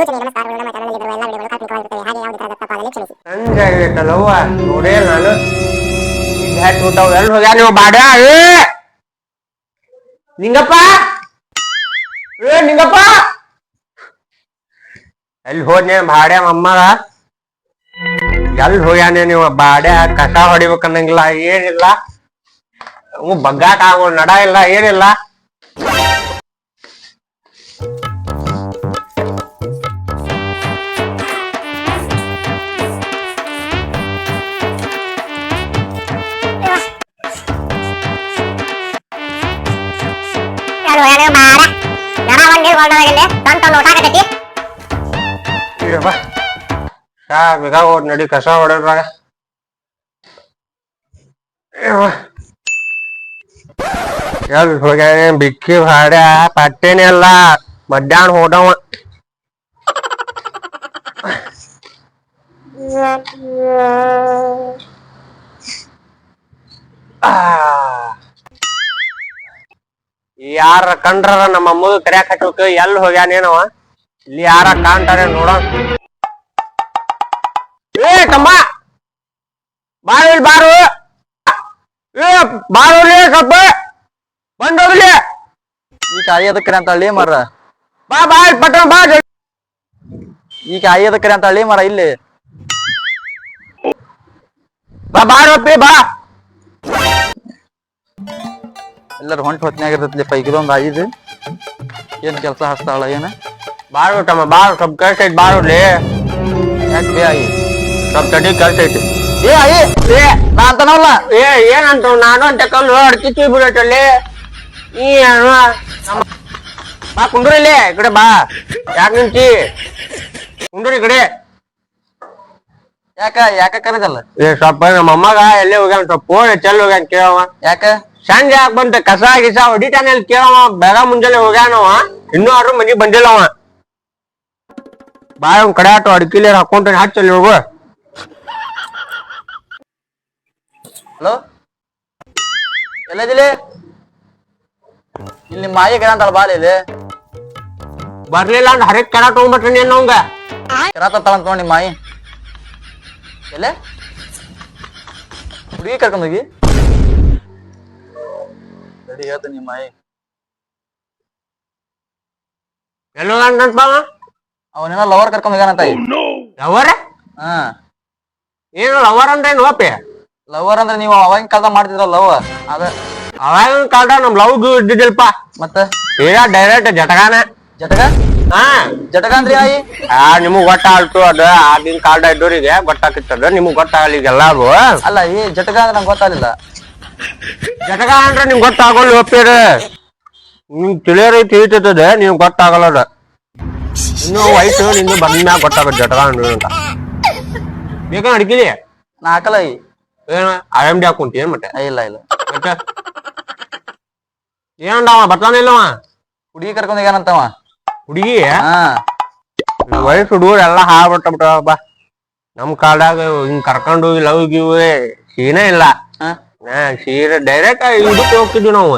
ಸೂಚನೆ ನಮಸ್ಕಾರಗಳು ನಮ್ಮ ಬರುವ ಎಲ್ಲ ವಿಡಿಯೋಗಳು ಕಾಲ್ಪನಿಕವಾಗಿರುತ್ತವೆ ಹಾಗೆ ಯಾವುದೇ ತರಹದ ತಪ್ಪಾಗಲಿ ಕ್ಷಮಿಸಿ. ಆಗೈತಲ್ಲವ್ವ ನೋಡೇ ನಾನು. ಹ್ಯಾಟ್ ಊಟವ್ ಎಲ್ಲಿ ಹೋಗ್ಯಾ ನೀವು ಬಾಡ? ಏ! ನಿಂಗಪ್ಪ? ಏ, ನಿಂಗಪ್ಪ? ಎಲ್ಲಿ ಹೋದ್ನೆ ಬಾಡ್ಯ ಅಮ್ಮ ಎಲ್ಲಿ ಹೋಗ್ಯಾನೆ ನೀವು ಬಾಡ್ಯ? ಕಸ ಹೊಡಿಬೇಕನ್ನಂಗಿಲ್ಲ, ಏನಿಲ್ಲ. ಬಗ್ಗಾಟ ನಡ ಇಲ್ಲ, ಏನಿಲ್ಲ. ಇರಪ್ಪ ನಡಿ ಕಸ ಹೊಡೆದ್ರಾಗ. ಎಲ್ ಹೋಗ್ಯಾನ ಬಿಕ್ಕಿ ಅಲ್ಲ ಮಧ್ಯಾಹ್ನ ಹೋದವ. ಆ. ಯಾರ ಕಂಡ್ರ ನಮ್ಮ ಅಮ್ಮಗ ಕರ್ಯಾಕ್ ಹಚ್ಚಬೇಕು ಎಲ್ಲಿ ಹೋಗ್ಯಾನೇನವ ಇಲ್ಲಿ ಯಾರ ಕಾಣ್ತಾರೆ ನೋಡ. ಏ ತಮ್ಮ! ಬಾರು ಇಲ್ಲಿ ಬಾರು. ಏ ಬಾರು ಕಪ್ಪ. ಸ್ವಲ್ಪ ಬಂದೋಗ್ಲಿ ಈ ಕಾಯಿ ಅದಕ್ರಿ ಅಂತ ಹಳ್ಳಿ ಮರ ಬಾ ಬಾ ಇಲ್ಲಿ ಪಟ್ಟಣ ಬಾ. ಈ ಕಾಯಿ ಅದಕ್ರಿ ಅಂತ ಹಳ್ಳಿ ಮರ ಇಲ್ಲಿ. ಬಾ ಬಾರಪ್ಪಿ ಬಾ. ಎಲ್ಲರೂ ಹೊಂಟ್ ಹೊತ್ನ್ಯಾಗ ಇರ್ತೈತಿ ಇದೊಂದು ಐದು. ಏನ್ ಕೆಲಸ ಹಸ್ತಾಳ ಏನ? ಬಾರು ತಮ್ಮ ಬಾರು ಸ್ವಲ್ಪ ಕೆಲ್ಸ ಐತಿ ಬಾರು ಯಾಕೆ ಬೇ ಆಯಿ? ಸ್ವಲ್ಪ ತಡಿ ಕೆಲ್ಸ ಐತಿ ಏ ಐ ಏ ನಾ ಅಂತನವಲ್ಲ ಏ ಏನಂತ ನಾನು ಅಂತ ಕಲ್ಲು ಅಡ್ಕಿಚ್ಚಿ ಬಿಡೋಟಲ್ಲಿ ನೀ ಏನು ಬಾ ಕುಂಡ್ರಿ ಇಲ್ಲಿ ಈ ಕಡೆ ಬಾ. ಯಾಕೆ ನಿಂತಿ? ಕುಂಡ್ರಿ ಈ ಕಡೆ. ಯಾಕ ಯಾಕ ಕರೆದಲ್ಲ? ಏ ಸ್ವಲ್ಪ ನಮ್ಮ ಅಮ್ಮಗ ಎಲ್ಲೇ ಹೋಗ್ಯಾನ ಸ್ವಲ್ಪ ಫೋನ್ ಚೆಲ್ ಹೋಗ್ಯಾನ ಕೇಳವ ಯಾಕ? ಸಂಜೆ ಯಾಕೆ ಬಂತ ಕಸ ಗಿಸ ಹೊಡಿತಾನೆ ಅಲ್ಲಿ ಕೇಳವ, ಬೇಗ ಮುಂಜಾನೆ ಹೋಗ್ಯಾನವ. ಇನ್ನೂ ಆದ್ರೂ ಮನಿ ಬಂದಿಲ್ಲ ಅವ ಒಂದ್ ಕಡೆ ಆಟೋ, ಅಡ್ಕಿಲಿ ಹಾಕೊಂಡ್ರೆ ಹಚ್ಚಲ್ಲಿ ಹೋಗು. ಹಲೋ? ಎಲ್ಲದಿಲಿ ಇಲ್ಲಿ ಮಾಯಿ ಗಿಡ ಅಂತಳ ಬಾಲ ಇಲ್ಲಿ? ಬರ್ಲಿಲ್ಲ ಅಂದ್ರೆ ಹರಕ್ ಕೆರ ತಗೊಂಡ್ಬಿಟ್ರಿ ನೀನು ಅವಂಗ? ಕಿರಾ ತತ್ತಳ ನೋಡಿ ಮಾಯಿ. ಹುಡುಗಿ ಕರ್ಕೊಂಡ್ ಎಲ್ಲ ಹೋಗ್ಯಾನಂತ ಅವ ಅವನೇನೋ ಲವರ್ ಕರ್ಕೊಂಡ್ ಹೋಗ್ಯಾನಂತ ಲವರ್ ಹಾ ಏನು ಲವರ್ ಅಂದ್ರೆ ಏನು ಓಪಿ ಲವರ್ ಅಂದ್ರೆ ನೀವು ಅವಾಗಿನ ಕಾಲದಾಗ ಮಾಡ್ತಿದ್ರ ಲವ್ ಅದ ಅವಾಗಿನ ಕಾಲದಾಗ ನಮ್ ಲವ್ ಇದ್ದಿದ್ದಿಲ್ಪ ಮತ್ತ ಈಗ ಡೈರೆಕ್ಟ್ ಜಟಗಾನ ಜಟಗ ಹಾ ಜಟಗ ಅಂದ್ರಿ ಆಯಿ ಆ ನಿಮಗ್ ಗೊತ್ತಾಗ್ತು ಅದ ಆಗಿನ ಕಾಲದ ಇದ್ದೋರಿಗೆ ಗೊತ್ತಾಗ್ತಿತ್ತದ ನಿಮಗ್ ಗೊತ್ತಾಗಲ್ಲ ಈಗ ಎಲ್ಲಾರು ಅಲ್ಲ ಈ ಜಟಗ ಅಂದ್ರೆ ನಂಗೆ ಗೊತ್ತಾಗಲಿಲ್ಲ ಜಟಗ ಅಂದ್ರೆ ನಿಮ್ಗ್ ಗೊತ್ತಾಗಲ್ಲ ಒಪ್ಪಿರಿ. ನಿಮ್ ತಿಳಿಯೋರಿ ತಿಳಿತದ ನೀವು ಗೊತ್ತಾಗಲ್ಲ ಇನ್ನು ವಯಸ್ಸು ನಿಮ್ಗೆ ಬಂದ್ಮ್ಯಾಗ ಗೊತ್ತಾಗುತ್ತೆ ಜಟಗ ಅಂದ್ರೆ ಅಂತ. ಬೇಗ ಅಡ್ಕಿಲಿ ನಾ ಹಾಕಲ್ಲ ಏನ ಆರ್ ಎಂ ಡಿ ಹಾಕೊಂತಿ ಏನ್ ಮತ್ತೆ? ಇಲ್ಲ ಇಲ್ಲ. ಮತ್ತೆ? ಏನಂದವ ಬರ್ತಾನೆ ಇಲ್ಲವ? ಹುಡುಗಿ ಕರ್ಕೊಂಡ್ ಏನಂತವ ಹುಡುಗಿ? ವಯಸ್ಸು ಹುಡುಗರು ಎಲ್ಲ ಹಾಳ್ಬಿಟ್ಟ ಬಾ. ನಮ್ ಕಾಲದಾಗ ಹಿಂಗ್ ಕರ್ಕೊಂಡು ಲವ್ ಗಿವ್ ಏನೇ ಇಲ್ಲ. ಹಾ, ಸೀರೆ ಡೈರೆಕ್ಟ್ ಇದಕ್ಕೆ ಹೋಗ್ತಿದ್ವಿ ನಾವು.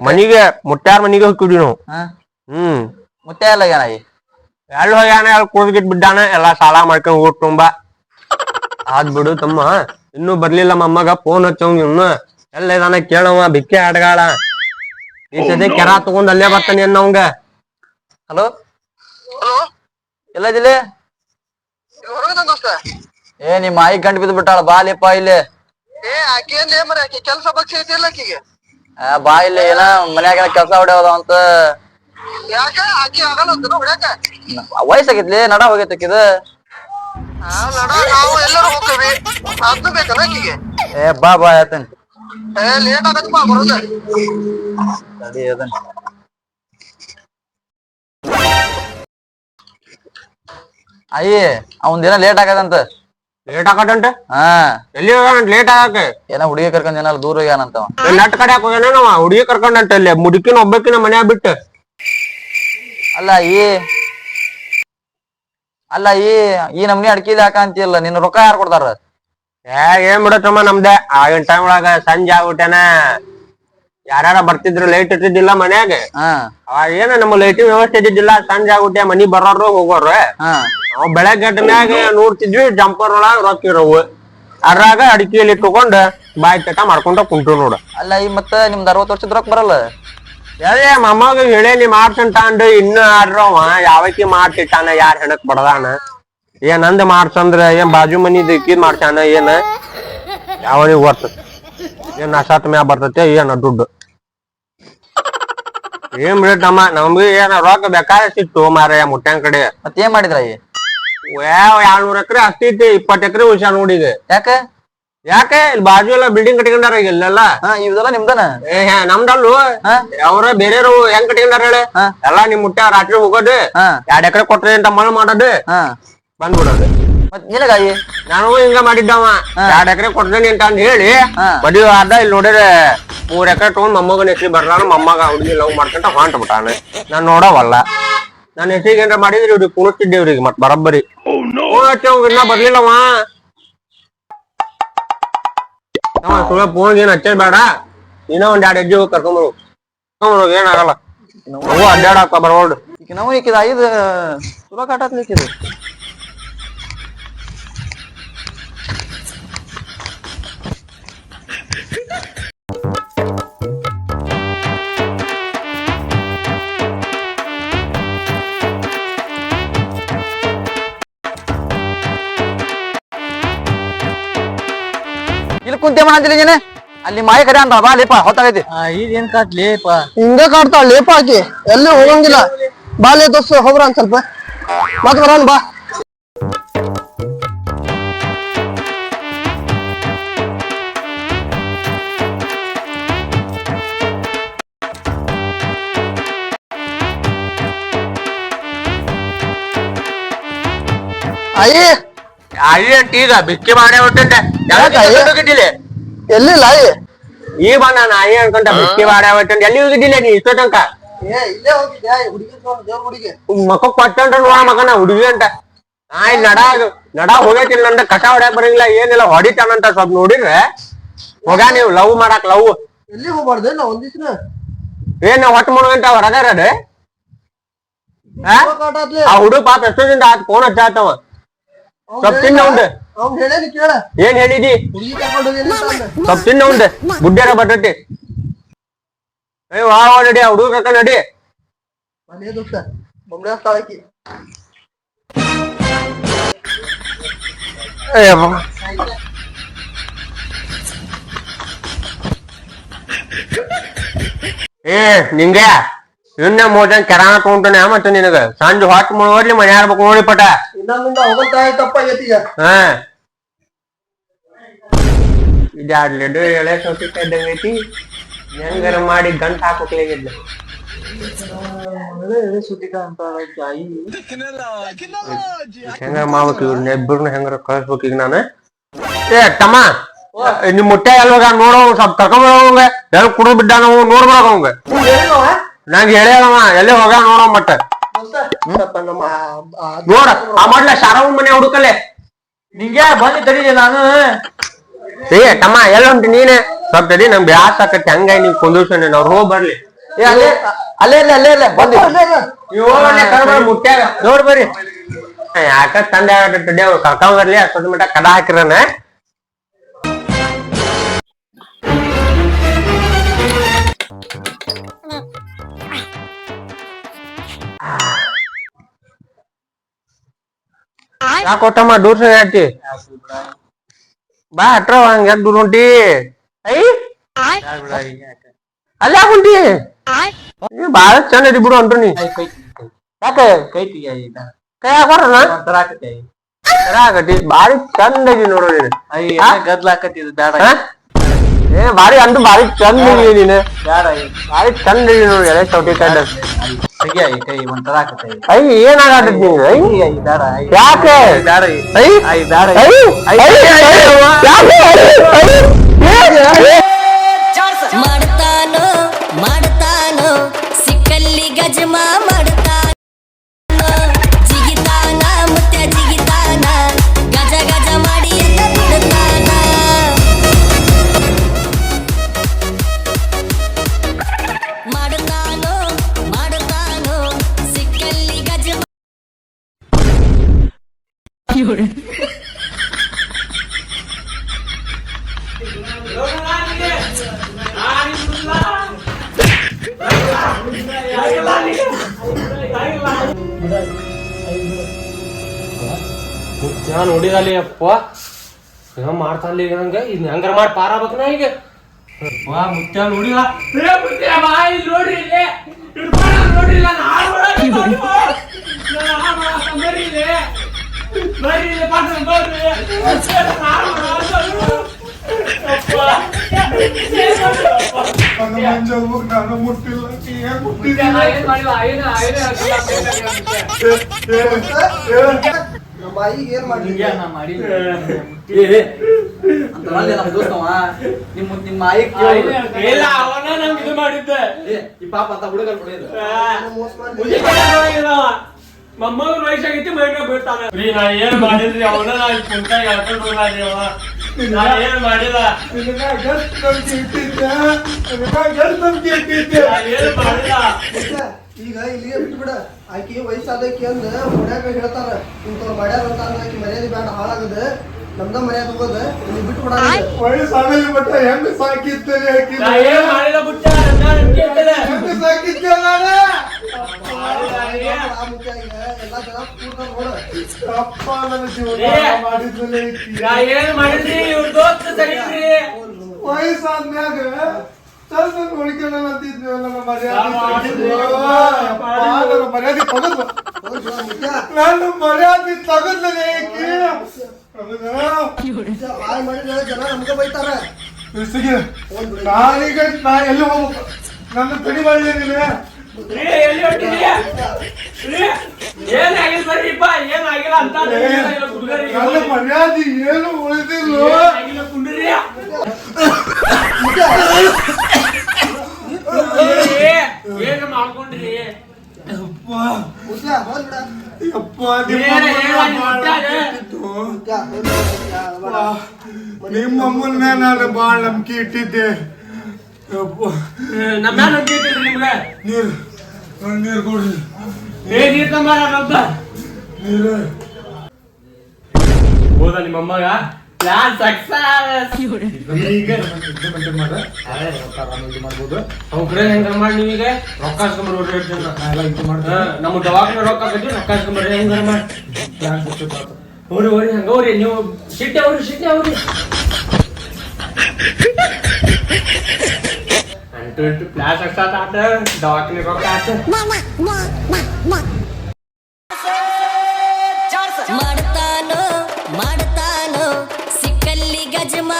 ಮನಿಗೆ ಮುಟ್ಟಾರ ಮನಿಗೆ ಹೋಗ್ತಿದ್ವಿ ನಾವು. ಹ್ಮ್. ಮುಟ್ಟೆ ಅಲ್ಲ ಏನಾಗಿ ಎಲ್ಲಿ ಹೋಗ್ಯಾನ ಎಲ್ಲಿ ಕುಡ್ದಿಟ್ ಬಿದ್ದಾನ ಎಲ್ಲಾ ಸಾಲ ಮಾಡ್ಕೊಂಡ್ ಊಟ ತುಂಬ. ಆದ್ ಬಿಡು ತಮ್ಮ. ಇನ್ನೂ ಬರ್ಲಿಲ್ಲ ಮಮ್ಮಗ ಫೋನ್ ಹಚ್ಚವಂಗ ಇನ್ನು ಎಲ್ಲ ಇದಾನ ಕೇಳವ ಬಿಕ್ಕೆ ಆಡಗಾಳ. ಈ ಸದ್ಯ ಕೆರ ತಗೊಂಡ್ ಅಲ್ಲೇ ಬರ್ತಾನೆ ಅನ್ನವಂಗ ಹಲೋ ಎಲ್ಲದಿಲ್ಲಿ ಏ ನಿಮ್ಮ ಮಾಯಿ ಕಂಡು ಬಿದ್ದು ಬಿಟ್ಟಾಳ ಬಾ ಲೇಪ ಇಲ್ಲಿ. ಏ ಆಕಿ ಏನ್ ಮರ ಆಕಿ ಕೆಲ್ಸ ಪಕ್ಷ ಐತಿ ಇಲ್ಲ ಆಕಿಗೆ? ಆ, ಬಾ ಇಲ್ಲಿ ಏನ ಮನ್ಯಾಗ ಕೆಲಸ ಹೊಡೆಯೋದ ಅಂತ. ಯಾಕ? ಆಕಿ ಆಗಲ್ಲ ಅಂತ ಹೊಡ್ಯಾಕ? ವಯಸ್ಸಾಗಿತ್ಲಿ ನಡ ಹೋಗೈತಿ ಇದು ನಡ ನಾವು ಎಲ್ಲರೂ ಹೋಗ್ತೀವಿ. ಅದ್ನು ಬೇಕಲ್ಲ ಆಕಿಗೆ? ಏ ಬಾ ಬಾ ಆಯ್ತನ್ ಏ ಲೇಟ್ ಬಾ ಬರೋದ. ಅದನ್ ಅಯ್ಯ ಅವಂದೇನ ಲೇಟ್ ಆಗದಂತ. ಲೇಟ್ ಆಗತ್ತಂಟ ಹಾ. ಎಲ್ಲಿ ಹೋಗ್ಯಾನ ಲೇಟ್ ಆಗಕ್ಕೆ? ಏನೋ ಹುಡುಗಿ ಕರ್ಕೊಂಡ್ ಏನಾರ ದೂರ ಹೋಗ್ಯಾನಂತವ ನಟ್ ಕಡೆ ಹೋಗ್ಯಾನ ನಾವ ಹುಡುಗಿ ಕರ್ಕೊಂಡಂಟ ಅಲ್ಲಿ ಮುದುಕಿನ ಒಬ್ಬಕಿನ ಮನ್ಯಾಗ ಬಿಟ್ಟು. ಅಲ್ಲ ಈ ಅಲ್ಲ ಈ ಈ ನಮ್ನಿ ಅಡ್ಕಿಲಿ ಹಾಕ ಅಂತಿಯಲ್ಲ ನಿನ್ನ ರೊಕ್ಕ ಯಾರು ಕೊಡ್ತಾರ? ಏ ಏನ್ ಬಿಡತ್ತಮ್ಮ ನಮ್ದೆ? ಆಗಿನ ಟೈಮ್ ಒಳಗ ಸಂಜೆ ಆಗ್ಬಿಟ್ಟೆನ. ಯಾರ್ಯಾರ ಬರ್ತಿದ್ರು ಲೈಟ್ ಇಟ್ಟಿದ್ದಿಲ್ಲ ಮನ್ಯಾಗ. ಹಾ. ಅವಾಗ ಏನ ನಮ್ಮ ಲೈಟಿನ ವ್ಯವಸ್ಥೆ ಇದ್ದಿದ್ದಿಲ್ಲ ಸಂಜೆ ಆಗ್ಬಿಟ್ಟೆ ಮನಿ ಬರೋರು ಹೋಗೋರು. ಹಾ. ನಾವ್ ಬೆಳಗ್ಗೆ ಮ್ಯಾಗ ನೋಡ್ತಿದ್ವಿ ಜಂಪರ್ ಒಳಗ ರೊಕ್ಕ ಇರೋವು. ಅದ್ರಾಗ ಅಡಿಕೆಯಲ್ಲಿ ತಗೊಂಡ್ ಬಾಯಿ ಚಟ ಮಾಡ್ಕೊಂಡ ಕುಂಟು ನೋಡ. ಅಲ್ಲ ಈ ಮತ್ತ ನಿಮ್ದು ಅರವತ್ತು ವರ್ಷದ ರೊಕ್ಕ ಬರಲ್ಲ? ಅದೇ ಮಮ್ಮಗ ಹೇಳೇನಿ ಮಾಡ್ಸಂತಾಂಡ್ ಇನ್ನ ಆಡ್ರವ ಯಾವಕ್ಕೆ ಮಾಡ್ತಿಟ್ಟಾನ ಯಾರ್ ಹೆಣಕ್ ಬಡದಾನ? ಏನ್ ನಂದ್ ಮಾಡ್ಸಂದ್ರ ಏನ್ ಬಾಜು ಮನಿದ ಇಕ್ಕಿದ್ ಮಾಡ್ತಾನ ಏನ? ಯಾವನಿಗೆ ಬರ್ತದ ಏನ್ ನಶಾತ್ ಮ್ಯಾ ಬರ್ತತೆ ಏನ ದುಡ್ಡು? ಏನ್ ಬಿಡಮ್ಮ ನಮ್ಗೆ ಏನ ರೊಕ್ಕ ಬೇಕಾದ್ರೆ ಸಿಕ್ತು ಮಾರಾಯ ಮುಟ್ಟ್ಯಾನ್ ಕಡೆ. ಮತ್ತೇನ್ ಏನ್ ಮಾಡಿದ್ರ ಈ ಎರಡ್ನೂರ್ ಎಕರೆ ಐತಿ ಇಪ್ಪತ್ ಎಕರೆ ಉಳ್ಸ್ಯಾನ ನೋಡಿ ಈಗ ಯಾಕ? ಯಾಕೆ? ಇಲ್ಲಿ ಬಾಜು ಎಲ್ಲ ಬಿಲ್ಡಿಂಗ್ ಕಟ್ಕೊಂಡಾರ ಈಗ ಇಲ್ಲೆಲ್ಲ? ಹಾ ಇವ್ದೆಲ್ಲ ನಿಮ್ದನ? ಏ ಹೇ, ನಮ್ದಲ್ಲು. ಹಾ? ಅವ್ರ ಬೇರೆಯವ್ರು ಹೆಂಗ್ ಕಟ್ಕೊಂಡಾರ ಹೇಳಿ? ಹಾ. ಎಲ್ಲಾ ನಿಮ್ ಮುಟ್ಟ ರಾತ್ರಿ ಹೋಗೋದು. ಹಾ. ಎರಡ್ ಎಕರೆ ಕೊಟ್ರಿ ಅಂತ ಮಳೆ ಮಾಡೋದು? ಹಾ. ಬಂದ್ಬಿಡೋದು. ಮತ್ ನಿನಗಾಯಿ ನಾನು ಹಿಂಗ ಮಾಡಿದ್ದವ. ಎರಡ್ ಎಕರೆ ಕೊಡ್ತೇನೆ ಅಂತ ಅಂದ್ ಹೇಳಿ ಹಾ. ಆದ ಇಲ್ಲಿ ನೋಡಿದ್ರೆ ಮೂರ್ ಎಕರೆ ತಗೊಂಡ್ ಮೊಮ್ಮಗನ ಹೆಸರಿ ಬರ್ಲಾನ ಮೊಮ್ಮಗ ಹುಡುಗಿ ಲವ್ ಮಾಡ್ಕೊಂತ ಹೊಂಟ ನಾನು ನಾನ್ ನೋಡವಲ್ಲ. ನನ್ನ ಹೆಸರಿಗೆ ಏನಾರ ಮಾಡಿದ್ರಿ ಇವ್ರಿಗೆ ಕುಣಿಸ್ತಿದ್ದೇವ್ರಿಗೆ ಮತ್ತೆ ಬರಬ್ಬರಿ. ಫೋನ್ ಹಚ್ಚವ್ ಇನ್ನ ಬರ್ಲಿಲ್ಲವ ಅವ ಸುಳ್ಳ ಫೋನ್ ಏನ್ ಹಚ್ಚೇದ್ ಬೇಡ. ಇನ್ನೂ ಒಂದ್ ಎರಡು ಹೆಜ್ಜೆ ಹೋಗಿ ಕರ್ಕೊಂಬರು ಕರ್ಕೊಂಬರು ಏನಾಗಲ್ಲ ಅವು ಅಡ್ಡಾಡಕ್ಕ ಬರ್ಬೋದು ಈಗ ನಾವು ಈಕಿದ ಐದು ಕಾಟಾತ್ಲಿಕ್ಕಿದು ಕುಂತೆ ಮಾಡಂತಿಲ್ಲ ನೀನೆ? ಅಲ್ಲಿ ಮಾಯ ಕರೆ ಅಂತ ಬಾ ಲೇಪ ಹೊತ್ತಾಗೈತಿ ಇದೇನ್ ಕಾಟ್ಲೇಪ ಹಿಂಗ ಕಾಡ್ತಾಳ ಲೇಪ ಹಾಕಿ ಎಲ್ಲೂ ಹೋಗಂಗಿಲ್ಲ. ಬಾಲ್ಯ ದೋಸ್ತ ಹೋಗ್ರ ಅಂತ ಸ್ವಲ್ಪ. ಮತ್ ಬರೋಣ ಬಾ. ಅಯ್ಯ. ಅಯ್ಯ ಅಂತ ಈಗ ಬಿಕ್ಕಿ ಮಾಡೇ ಹೊಟ್ಟಂತೆ ಎಲ್ಲಿಲ್ಲ ಅಯ್ಯ ಈ ಬಂದ ನಾಯಿ ಅನ್ಕೊಂಡ ಬಿಟ್ಟಿ ಹೊಟ್ಟಂತೆ ಎಲ್ಲಿ ಹೋಗಿದ್ದಿಲ್ಲ ನೀ ಇಷ್ಟೋ ತನಕ ಇಲ್ಲೇ ಹೋಗಿದ್ದೆ ಹುಡುಗಿ ದೇವ್ರ ಹುಡುಗಿ ಮಕ್ಕ ಕೊಟ್ಟಂಟ ನೋಡ ಮಗನ ಹುಡುಗಿ ಅಂತ. ನಾಯಿ ನಡ ನಡ ಹೋಗೈತಿಲ್ಲ ನಂದ ಕಸ ಹೊಡ್ಯಾಕ್ ಬರಂಗಿಲ್ಲ ಏನಿಲ್ಲ ಹೊಡಿತಾನಂತ ಸ್ವಲ್ಪ ನೋಡಿದ್ರೆ. ಹೋಗ ನೀವು ಲವ್ ಮಾಡಾಕ್ ಲವ್. ಎಲ್ಲಿ ಹೋಗ್ಬಾರ್ದು ನಾ ಒಂದ್ ದಿವ್ಸ ಏನ್ ಹೊಟ್ಟ ಮುಳುಗಂತ ಹೊರಗಾರದು ಕಾಟಾತ್ಲೆ ಆ? ಹುಡುಗ ಪಾಪ ಎಷ್ಟೋದಿಂದ ಆತ್ ಫೋನ್ ಹಚ್ಚಾತವ ಸ್ವಲ್ಪ ತಿನ್ನ ಕೇಳ ಏನ್ ಹೇಳಿದಿ? ಸ್ವಲ್ಪ ತಿನ್ನ ಉಂಡ್ ಬುಡ್ಡ್ಯಾರ ಬರ್ತೈತಿ ಏ ವಾ ವಾ ನಡಿ ಹುಡುಗ ನಡಿ. ಮನೆ ಸ್ಥಳಕ್ಕೆ ಏ ನಿಂಗೆ? ಇನ್ನ ಮೋಜನ್ ಕೆರಾಣ ತಗೊಂತಾನೆ ಮತ್ತೆ ನಿನಗ? ಸಂಜೆ ಹೊಟ್ಟು ಮುಳುವರ್ಲಿ ಮನೆ ಆರ್ಬೇಕು ನೋಡಿ ಪಟ. ಇನ್ನೊಂದಿಂದ ಹೋಗಂತ ಈಗ ಹಾ. ಇದಾಡ್ಲಿಡು ಎಳೆ ಸೌತಿ ಐತಿ ಹೆಂಗಾರ ಮಾಡಿ ಗಂಟ್ ಹಾಕೋಕ್ಲಾಗಿದ್ದ ಹೆಂಗಾರ ಮಾಡ್ಬೇಕು ಇವ್ರನ್ನ ಇಬ್ಬರನ್ನ ಹೆಂಗಾರ ಕಳಿಸ್ಬೇಕು ಈಗ ನಾನು? ಏ ತಮ್ಮ ನಿಮ್ ಮುಟ್ಟೆ ಅಲ್ವಾಗ ನೋಡೋ ಸ್ವಲ್ಪ ಕರ್ಕೊಂಡ್ ಎಲ್ ಕುಡಿದ್ ಬಿಟ್ಟ ನಾವು ನೋಡ್ಬೇಕು ಅವಂಗ ನಂಗೆ ಹೇಳ್ಯಾವ ಎಲ್ಲೇ ಹೋಗ ನೋಡೋ ಮಟ್ಟ. ಸ್ವಲ್ಪ ನಮ್ಮ ಆ- ಆ- ನೋಡ ಆ ಮಾಡ್ಲ ಶಾರವ್ ಮನೆ ಹುಡುಕಲೆ ನಿಂಗೆ ಬಂದು ತಡೀಲಿ ನಾನು ಏ ತಮ್ಮ ಎಲ್ಲ ಉಂಟು ನೀನೆ? ಸ್ವಲ್ಪ ತಡಿ ನಮ್ ಬ್ಯಾಸ್ ಆಕತ್ತೆ ಹಂಗ ನೀವ್ ಕುಂದಿರ್ಸೋಣ ಅವ್ರು ಹೋಗ್ ಬರ್ಲಿ. ಏ ಅಲ್ಲೇ ಅಲ್ಲೇ ಇಲ್ಲ ಅಲ್ಲೇ ಇಲ್ಲ ಬಂದು ಮುಟ್ಟ್ಯಾಗ ನೋಡ್ ಬರ್ರಿ. ಯಾಕ ತಂದೆ ಆಗತ್ತೆ ಅವ್ರು ಕರ್ಕೊಂಡ್ ಬರ್ಲಿ ಅಷ್ಟೊಂದು ಮಟ್ಟ ಕಡ ಹಾಕಿರನ ಯಾಕೊಟ್ಟಮ್ಮ ದೂರ ಹೇಳ್ತಿ? ಬಾ ಹತ್ರ ಹಂಗ ದೂರ ಹೊಂಟಿ ಐ? ಅಲ್ಲ ಹೊಂಟಿ ಏ, ಬಾಳ ಚಂದ ಇದಿ ಬಿಡು ಅಂಟ್ರು ನೀ. ಯಾಕೆ? ಕೈ ಕೈ ಹಾಕೋರನ ಆಗತಿ ಬಾರಿ ಚಂದ ಇದಿ ನೋಡು ನೀನು. ಹಾ? ಏ ಬಾರಿ ಅಂದು ಬಾರಿ ಚಂದ ನೀನು ಬಾರಿ ಚಂದ ನೋಡು ಎಲೆ ಚೌಟಿ ಕಂಡ ಐ ಕೈ ಒಂಥರ ಆಕತ್ತೆ ಐ ಏನಾಗತ್ತ ನಿಂಗೆ ಐ ಐ ಯಾಕೆ? ಐ ಯಾಕೆ? ಮಾಡ್ತಾನೋ ಮಾಡ್ತಾನೋ ಸಿಕ್ಕಲ್ಲಿ ಗಜಮಾ ಮಾಡ್ತಾನೋ. ಮುತ್ಯ ನೋಡಿದಲ್ಲಿ ಅಪ್ಪ? ಏನೋ ಈಗ ನಂಗೆ. ಇದ್ ಹೆಂಗಾರ ಮಾಡಿ ಪಾರಾಗ್ಬೇಕು ನಾ ಈಗ? ವಾ ನೋಡಿಲ್ಲ. ಏ ಮುತ್ಯ ಇಲ್ಲಿ ಬರ್ರಿ. ಬರ್ರಿ ಅಪ್ಪ. ನಾನು ಮುಟ್ಟಿಲ್ಲ ಏನ್ ಮಾಡಿಲ್ಲ, ನಮ್ಮ ನಮ್ಮ ದೋಸ್ತವ ನಿಮ್ಮ ನಿಮ್ಮ ಆಯಿ ಇಲ್ಲ ಇದು ಮಾಡಿದ್ದೆ ಈ ಪಾಪ ಅಂತ ಹುಡುಗರು ಬೀಳ್ತಾನೆ ಏನ್ ಮಾಡಿದ್ರಿ ಅವನ ನಾ ಕುಂತಾಗ ಹೋಗ್ಲಾರಿ ಅವ ಏನ್ ಮಾಡಿಲ್ಲ. ಏನ್ ಮಾಡಿಲ್ಲ. ಈಗ ಇಲ್ಲಿಗೆ ಬಿಟ್ಬಿಡ. ಆಕಿ ವಯಸ್ಸಾದಕಿ ಅಂದ ಹೊಡ್ಯಾಕ ಹೇಳ್ತಾರ ಇಂಥವ್ರ ಮಾಡ್ಯಾರ ಅಂತ ಅಂದ್ರ ಆಕಿ ಮರ್ಯಾದೆ ಬೇಡ ಹಾಳಾಗದ. ನಮ್ದ ಮರ್ಯಾದೆ ಹೋಗೋದ. ಇಲ್ಲಿ ಬಿಟ್ಟು ಬಿಡ ವಯಸ್ಸಾದಲ್ಲಿ ಮಟ್ಟ ಹೆಂಗ್ ಸಾಕಿದ್ದೆ ನಾನು? ಏನ್ ಮಾಡಿದ್ರಿ? ಇವ್ರ ದೋಸ್ತ ಸರಿದ್ರಿ ವಯಸ್ಸಾದ್ಮ್ಯಾಗ ಚಂದ ನೋಡ್ಕೊಳ್ಳೋಣ ಅಂತಿದ್ವಿ ನನ್ನ ಮರ್ಯಾದೆ ಮರ್ಯಾದೆ ಮುತ್ಯ ನನ್ನ ಮರ್ಯಾದೆ ತಗದ್ಲೇ ಜನ ನಮ್ಗೆ ಬೈತಾರ ನಾನೀಗ ನಾ ಎಲ್ಲಿ ಹೋಗ್ಬೇಕು? ನನ್ನ ತಡಿ ಮಾಡಲಿ ಏನಾಗಿಲ್ಲ ಅಂತ. ನನ್ನ ಮರ್ಯಾದೆ ಏನು ಉಳಿದಿಲ್ಲ. ಕುಂಡ್ರಿ. ಮಾಡ್ಕೊಂಡ್ರಿ? ನಿಮ್ಮಮ್ಮನ ನಾನು ಬಾಳ ನಂಬಿಕೆ ಇಟ್ಟಿದ್ದೆ. ನಮ್ಮ ಮ್ಯಾಲ ನಿಮ್ಗೆ? ನೀರು. ನೀರು ಕೊಡ್ರಿ. ಏ ನೀರು ತಂಬಾರ ನೀರು. ಹೋದ ನಿಮ್ಮ ಅಮ್ಮಗ? ಪ್ಲಾನ್ ಸಕ್ಸಸ್ ಈಗ ಮಾಡ. ಮಾಡ್ಬೋದು. ಅವ್ರ ಕಡೆ ಹೆಂಗ ಮಾಡಿ ನೀವೀಗ? ರೊಕ್ಕ. ನಾ ಎಲ್ಲ ಇದು ನಮ್ಮ ದವಾಖಾನೆ ರೊಕ್ಕ ಬೇಕು ರೊಕ್ಕ ಹಾಸ್ಕೊಂಬರ್ರಿ ಹೆಂಗಾರ ಮಾಡಿ? ಪ್ಲಾನ್ ಸಕ್ಸಸ್ ಹೋರಿ ಹೋರಿ ಹಂಗ ಹೋರಿ. ನೀವು ಸಿಟ್ಟೆ ಅವ್ರಿ ಸಿಟ್ಟೆ ಅವ್ರಿ ಅಂಟು ಇಂಟು ಪ್ಲಾಸ್ ಆಗ್ತಾತ ಆಟ ದವಾಖಾನೆ ರೊಕ್ಕ ಆಟ ಮಾಡ್ತಾನೋ ಮಾಡ್ತಾನೋ ಸಿಕ್ಕಲ್ಲಿ ಗಜಮ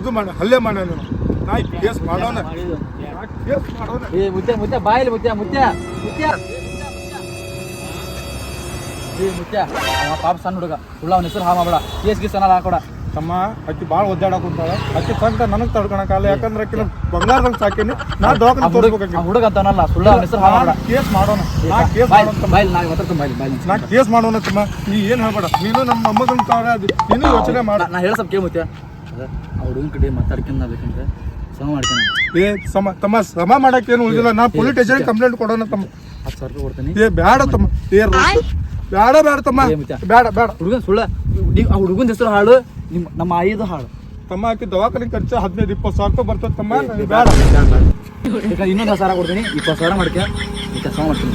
ಇದು ಮಾಡ ಹಲ್ಲೆ ಮಾಡ ನೀನು. ನಾ ಕೇಸ್ ಮಾಡೋಣ. ಕೇಸ್ ಮಾಡೋಣ. ಏ ಮುತ್ಯ ಮುತ್ಯ ಬಾಯಿಲಿ ಮುತ್ಯ ಮುತ್ಯ ಮುತ್ಯ. ಏ ಮುತ್ಯ ಅವ ಪಾಪ ಸಣ್ಣ ಹುಡುಗ. ಹುಳ ಅವನ ಹೆಸರು ಹಾ ಕೇಸ್ ಗೀಸ್ ಅನ್ನಲ್ಲ ಹಾಕೊಡ. ತಮ್ಮ ಅಕ್ಕಿ ಭಾಳ ಒದ್ದಾಡಕ್ ಕುಂತಾಳ. ಅಕ್ಕಿ ನನಗೆ ನನಗ್ ತಡ್ಕೊಳಕಾಗಲ್ಲ ಯಾಕಂದ್ರೆ ಅಕ್ಕಿ ಬಂಗಾರದಂಗೆ ಸಾಕೀನಿ. ನಾ ದವಾಖಾನೆ ತೋರಿಸ್ಬೇಕು ಹುಡುಗ ಅಂತಾನಲ್ಲ ಸುಳ್ಳ ಅವನ ಹೆಸರು ಹಾ ಕೇಸ್ ಮಾಡೋಣ. ನಾ ಕೇಸ್ ಮಾಡೋಣ. ಬಾಯಿಲ್ ನಾ ಬಾಯಿಲ್ ಬಾಯಿಲ್ ನಾ ಕೇಸ್ ಮಾಡೋಣ ತಮ್ಮ. ನೀ ಏನು ಹೇಳ್ಬೇಡ. ನೀನು ನಮ್ಮ ಮೊಮ್ಮಗನ್ ಅದು ನೀನು ಯೋಚನೆ ಮಾಡ. ನಾ ಹೇಳ ಸ್ವಲ್ಪ ಕೇಳು ಮುತ್ಯ. ಆ ಹುಡುಗನ ಕಡೆ ಮಾತಾಡ್ಕೊಂಡ್ ಬೇಕಂದ್ರೆ ಸಮ ಮಾಡ್ಕೊಂಡು ಏ ಸಮ ತಮ್ಮ ಸಮ ಮಾಡಕ್ ಏನು ಉಳಿದಿಲ್ಲ ನಾ ಪೊಲೀಸ್ ಸ್ಟೇಷನ್ ಕಂಪ್ಲೇಂಟ್ ಕೊಡೋಣ ತಮ್ಮ. ಹತ್ತು ಸಾವಿರ ರೂಪಾಯಿ ಕೊಡ್ತೀನಿ. ಏ ಬೇಡ ತಮ್ಮ. ಏ ಬೇಡ ಬೇಡ ಬ್ಯಾಡ ತಮ್ಮ. ಬೇಡ ಬೇಡ ಬ್ಯಾಡ ಬ್ಯಾಡ. ಹುಡುಗನ್ ಸುಳ್ಳ. ನೀವು ಆ ಹುಡುಗನ ಹೆಸರು ಹಾಳು. ನಿಮ್ಮ ನಮ್ಮ ಆಯಿದು ಹಾಳು. ತಮ್ಮ ಆಕಿ ದವಾಖಾನೆ ಖರ್ಚು ಹದಿನೈದು ಇಪ್ಪತ್ತು ಸಾವಿರ ರೂಪಾಯಿ ಬರ್ತದೆ ತಮ್ಮ. ನನಗೆ ಇನ್ನೊಂದು ಸಾವಿರ ಕೊಡ್ತೀನಿ. ಇಪ್ಪತ್ತು ಸಾವಿರ ಮಾಡ್ತೀಯ ಕೆಲಸ ಮಾಡ್ತೀನಿ.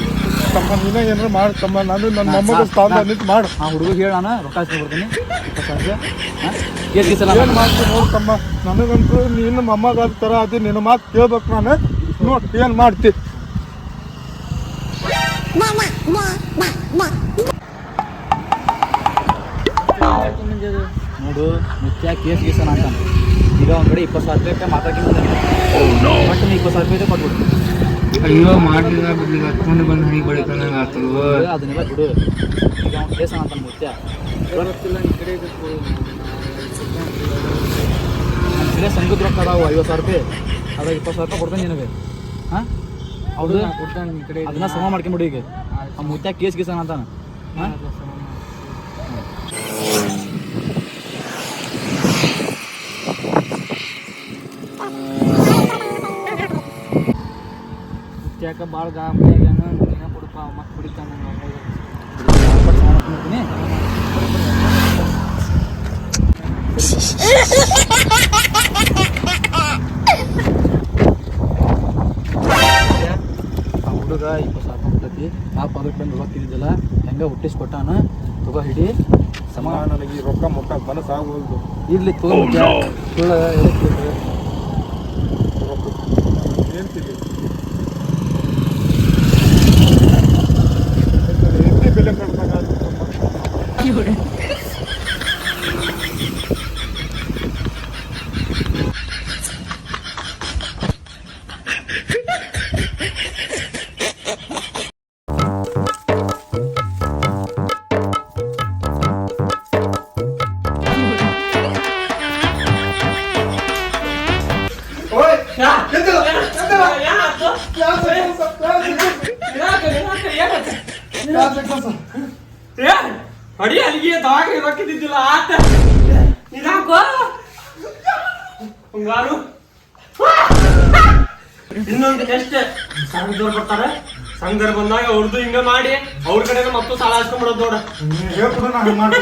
ತಮ್ಮ ನೀನೇ ಏನಾರು ಮಾಡಿ ತಮ್ಮ ನಾನು ನನ್ನ ಮೊಮ್ಮಗ ಸ್ಥಾನ ನಿಂತು ಮಾಡು. ಆ ಹುಡುಗ ಹೇಳೋಣ ರೊಕ್ಕ ಹಾಸ್ಕೊಡ್ತೀನಿ ಇಪ್ಪತ್ತು ಸಾವಿರ ಸಲ ಏನು ಮಾಡ್ತೀನಿ ನೋಡಿ ತಮ್ಮ? ನನಗಂತೂ ನೀನು ಮೊಮ್ಮಗ ಥರ ಅದು ನಿನ್ನ ಮಾತು ಕೇಳ್ಬೇಕು ನಾನು. ನೋಡಿ ಏನು ಮಾಡ್ತಿ? ನಿಮಗೆ ಕೇಸ್ ಗೀಸ್ ಅಂತ. ಈಗ ಒಂದ್ ಕಡೆ ಇಪ್ಪತ್ತು ಸಾವಿರ ರೂಪಾಯಿ ಮಾತಾಡ್ಕೊಂಡು ಬಟ್ ನೀ ಇಪ್ಪತ್ತು ಸಾವಿರ ರೂಪಾಯಿ ಕೊಟ್ಬಿಡ್ತೀನಿ ಅಯ್ಯೋ ಮಾಡಲಿಲ್ಲ ಬಿಡಲಿಲ್ಲ. ಹತ್ಕೊಂಡು ಬಂದು ಹಣಿ ಬಳಿಕ ನಂಗೆ ಆತಲ್ವ ಅದನ್ನೆಲ್ಲ ಬಿಡು. ಈಗ ಅವ್ನು ಕೇಸ್ ಅಂತ ಮುತ್ಯ ಬರುತ್ತಿಲ್ಲ ಈ ಕಡೆ ನನ್ನ ಕಡೆ. ಸಂಘದ ರೊಕ್ಕ ಅದಾವು ಐವತ್ತು ಸಾವಿರ ರೂಪಾಯಿ. ಅದಾಗ ಇಪ್ಪತ್ತು ಸಾವಿರ ರೂಪಾಯಿ ಕೊಡ್ತೇನೆ ನಿನಗೆ. ಹಾಂ? ಹೌದು? ಕೊಡ್ತಾನೆ ಈ ಕಡೆ ಅದನ್ನ ಸಮ ಮಾಡ್ಕೊಂಬಿಡು ಈಗ. ಆ ಮುತ್ಯ ಕೇಸ್ ಗೀಸ್ ಅಂತಾನ. ಹಾಂ? ಯಾಕ ಭಾಳ ಗಾಬರಿ ಆಗ್ಯಾನ ನೀನ ಕೊಡಪ್ಪ ಮತ್ತೆ ಕುಡಿತಾನ ಆ ಹುಡುಗ ಇಪ್ಪತ್ತು ಸಾಕು ರೂಪಾಯಿ ಕೊಟ್ಟೈತಿ ಆ ಪದಕ್ಕೆ ಬಂದು ರೊಕ್ಕ ತಿಂದಿದ್ದಲ್ಲ ಹೆಂಗ ಹುಟ್ಟಿಸ್ಕೊಟ್ಟಾನ? ತಗೋ ಹಿಡಿ. ಸಮಾನ ಸಮ ನನಗೆ ಈ ರೊಕ್ಕ ಮನಸ್ಸಾಗೋದು ಇರ್ಲಿ ತಗೋ ಅಡಿ ಅಲ್ಲಿಗೆ ದವಾಗೆ ರೊಕ್ಕಿದ್ದಿಲ್ಲ ಆತ ಇದಾಕೋ ಹಂಗಾರು ಇನ್ನೊಂದು ಟೆಸ್ಟ್ ಸಂಘದವ್ರು ಬರ್ತಾರೆ ಸಂಘದವ್ರು ಬಂದಾಗ ಅವ್ರದ್ದು ಹಿಂಗ ಮಾಡಿ ಅವ್ರ ಕಡೆ ಮತ್ತು ಸಾಲ ಹಚ್ಕೊಂಡ್ಬಿಡೋದು ನೋಡ